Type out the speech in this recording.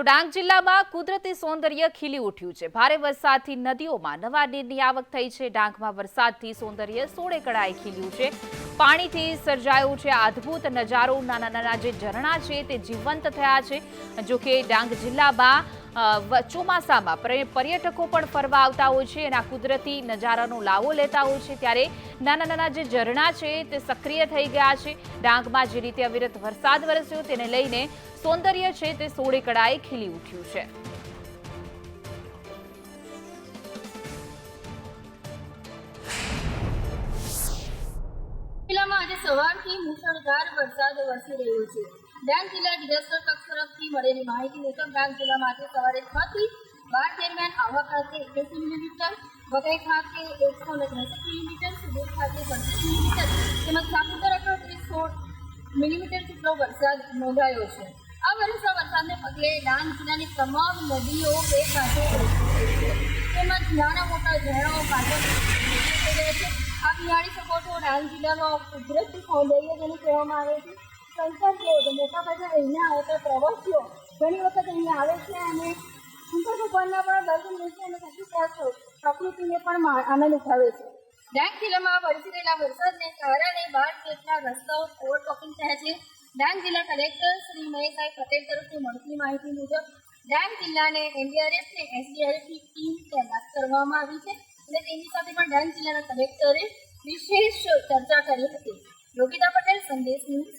તો ડાંગ જિલ્લામાં કુદરતી સૌંદર્ય ખીલી ઉઠ્યું છે. ભારે વરસાદથી નદીઓમાં નવા નીરની આવક થઈ છે. ડાંગમાં વરસાદથી સૌંદર્ય સોળે કળાએ ખીલ્યું છે. પાણીથી સર્જાયું છે અદ્ભુત નજારો. નાના નાના જે ઝરણા છે તે જીવંત થયા છે. જોકે ડાંગ જિલ્લામાં ચોમાસામાં પર્યટકો પણ ફરવા આવતા હોય છે, એના કુદરતી નજારાનો લાવો લેતા હોય છે, ત્યારે નાના નાના જે ઝરણા છે, તે સક્રિય થઈ ગયા છે. ડાંગમાં જે રીતે અવિરત વરસાદ વરસ્યો, તેને લઈને સૌંદર્ય છે, તે સોળે કળાએ ખીલી ઉઠ્યું છે. જિલ્લામાં આજે સવારથી મુશળધાર વરસાદ વરસી રહ્યો છે. ડાંગ જિલ્લા ડિઝાસ્ટર કક્ષ તરફથી મળેલી માહિતી મુજબ ડાંગ જિલ્લામાં આજે સવારે છ થી બાર દરમિયાન આહવા ખાતે એક્યાસી મિલીમીટર, વઘઈ ખાતે એકસો ત્રેસઠ મિલીમીટર સુરત ખાતે પંચીસ મિલીમીટર તેમજ સાપુતારા ખાતે સોળ મિલીમીટર જેટલો વરસાદ નોંધાયો છે. આ વર્ષના વરસાદને પગલે ડાંગ જિલ્લાની તમામ નદીઓ બે કાંઠે તેમજ નાના મોટા ઝરણાઓ કાંઠે છે. આપ નિહાળી શકો છો ડાંગ જિલ્લાનો કુદરતી સૌંદર્ય જેને કહેવામાં આવે છે. સંસર્ગો જે મોટા ભાગે અહીંયા આવતા પ્રવાસીઓ. ઘણી વખત અહીંયા આવે છે અને શંકર ભગવાનના પણ દર્શન લે છે અને પછી ત્યાં પ્રકૃતિને પણ આનંદ ઉઠાવે છે. ડાંગ જિલ્લામાં વરસી રહેલા વરસાદને કારણે બાર ગેટના રસ્તાઓ ઓવરટોકિંગ થયા છે. ડાંગ જિલ્લા કલેક્ટર શ્રી મહેશભાઈ પટેલ તરફથી મળતી માહિતી મુજબ, ડાંગ જિલ્લાને એનડીઆરએફ ને એસડીઆરએફની ટીમ તૈનાત કરવામાં આવી છે અને તેની સાથે પણ ડાંગ જિલ્લાના કલેક્ટરે વિશેષ ચર્ચા કરી હતી. યોગિતા પટેલ, સંદેશ ન્યૂઝ